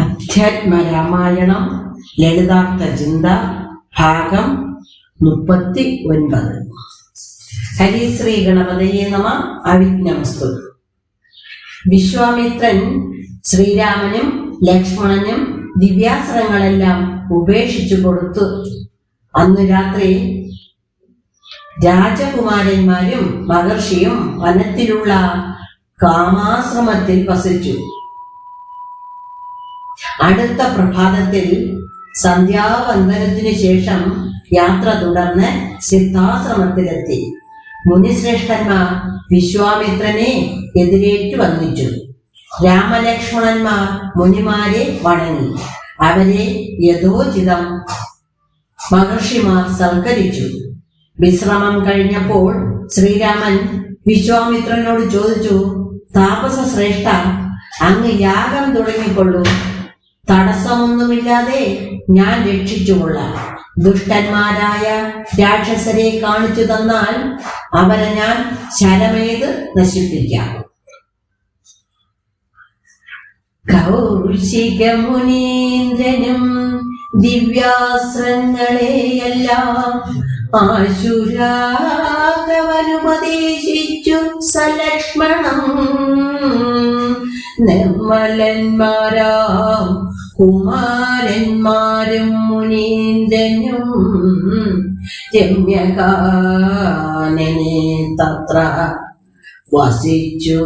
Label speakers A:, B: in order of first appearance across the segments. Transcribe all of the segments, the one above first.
A: അധ്യാത്മരാമായണം ലളിതാർത്ഥ ചിന്ത ഭാഗം മുപ്പത്തി ഒൻപത് ഹരിശ്രീ ഗണപതയെ നമ അവിജ്ഞമസ്തു വിശ്വാമിത്രൻ ശ്രീരാമനും ലക്ഷ്മണനും ദിവ്യാസനങ്ങളെല്ലാം ഉപേക്ഷിച്ചു കൊടുത്തു. അന്ന് രാത്രി രാജകുമാരന്മാരും മഹർഷിയും വനത്തിലുള്ള കാമാശ്രമത്തിൽ വസിച്ചു. അടുത്ത പ്രഭാതത്തിൽ സന്ധ്യാവന്ദനത്തിനു ശേഷം യാത്ര തുടർന്ന് സിദ്ധാശ്രമത്തിലെത്തി. മുനിശ്രേഷ്ഠന്മാർ വിശ്വാമിത്രനെ എതിരേറ്റു വന്നിച്ചു രാമലക്ഷ്മണന്മാർ മുനിമാരെ വണങ്ങി. അവരെ യഥോചിതം മഹർഷിമാർ സൽക്കരിച്ചു. വിശ്രമം കഴിഞ്ഞപ്പോൾ ശ്രീരാമൻ വിശ്വാമിത്രനോട് ചോദിച്ചു താപസ ശ്രേഷ്ഠ അങ്ങ് യാഗം തുടങ്ങിക്കൊള്ളൂ. തടസ്സമൊന്നുമില്ലാതെ ഞാൻ രക്ഷിച്ചുകൊള്ളാം. ദുഷ്ടന്മാരായ രാക്ഷസരെ കാണിച്ചു തന്നാൽ അവരെ ഞാൻ ശരമേത് നശിപ്പിക്കാം. കൗശിക മുനീന്ദ്രനും ദിവ്യാസ്ത്രങ്ങളെയെല്ലാം ആശുരാഗവനുപദേശിച്ചു സലക്ഷ്മണം. നിർമ്മലന്മാരാം കുമാരന്മാരും മുനീന്ദ്രനും രമ്യകാനനെ തത്ര വസിച്ചു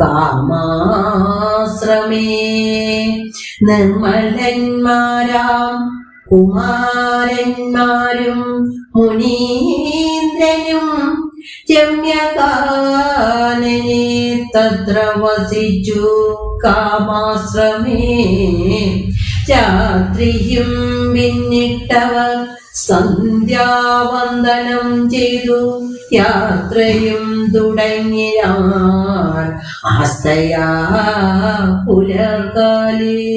A: കാമാശ്രമേ. നിർമ്മലന്മാരാം കുമാരന്മാരും മുനീന്ദ്രനും രമ്യകാനനെ തത്ര കാമാശ്രമേ. രാത്രിയും പിന്നിട്ടവർ സന്ധ്യാവന്ദനം ചെയ്തു. യാത്രയും തുടങ്ങിയാൽ ആസ്തയാ പുലർകാലേ.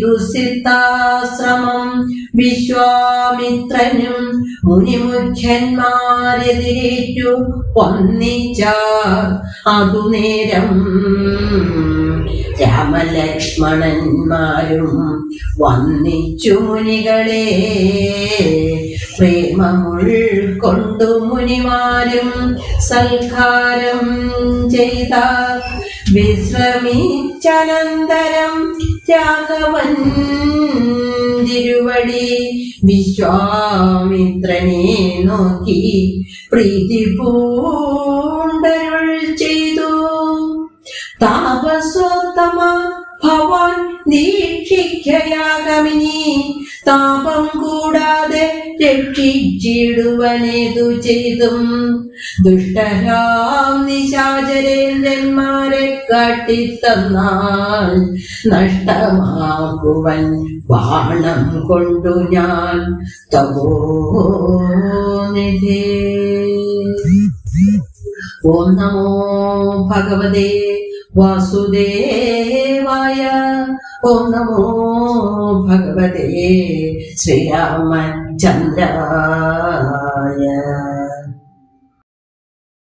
A: ദുസിതാശ്രമം വിശ്വാമിത്രനും മുനിമുഖ്യന്മാരെതിരേറ്റു വന്നിച്ച അതു നേരം രാമലക്ഷ്മണന്മാരും വന്നിച്ചു മുനികളെ പ്രേമമുൾക്കൊണ്ടു മുനിമാരും സൽക്കാരം ചെയ്ത വിശ്രമിച്ചനന്തരം രാഘവൻ തിരുവടി വിശ്വാമിത്രനെ നോക്കി പ്രീതി പൂണ്ടരുൾ ചെയ്തു. താപസോത്തമ ഭവാൻ ദീക്ഷിക്കയാകമിനി താപം കൂടാതെ രക്ഷിച്ചിടുവനേതു ചെയ്തും. ദുഷ്ടരാം നിശാചരേന്ദ്രന്മാരെ കാട്ടിത്തന്നാൽ നഷ്ടമാകുവൻ ബാണം കൊണ്ടു ഞാൻ. തമോ നിധേ. ഓം നമോ ഭഗവതേ വാസുദേവായ. ഓം നമോ ഭഗവതേ chậm chạp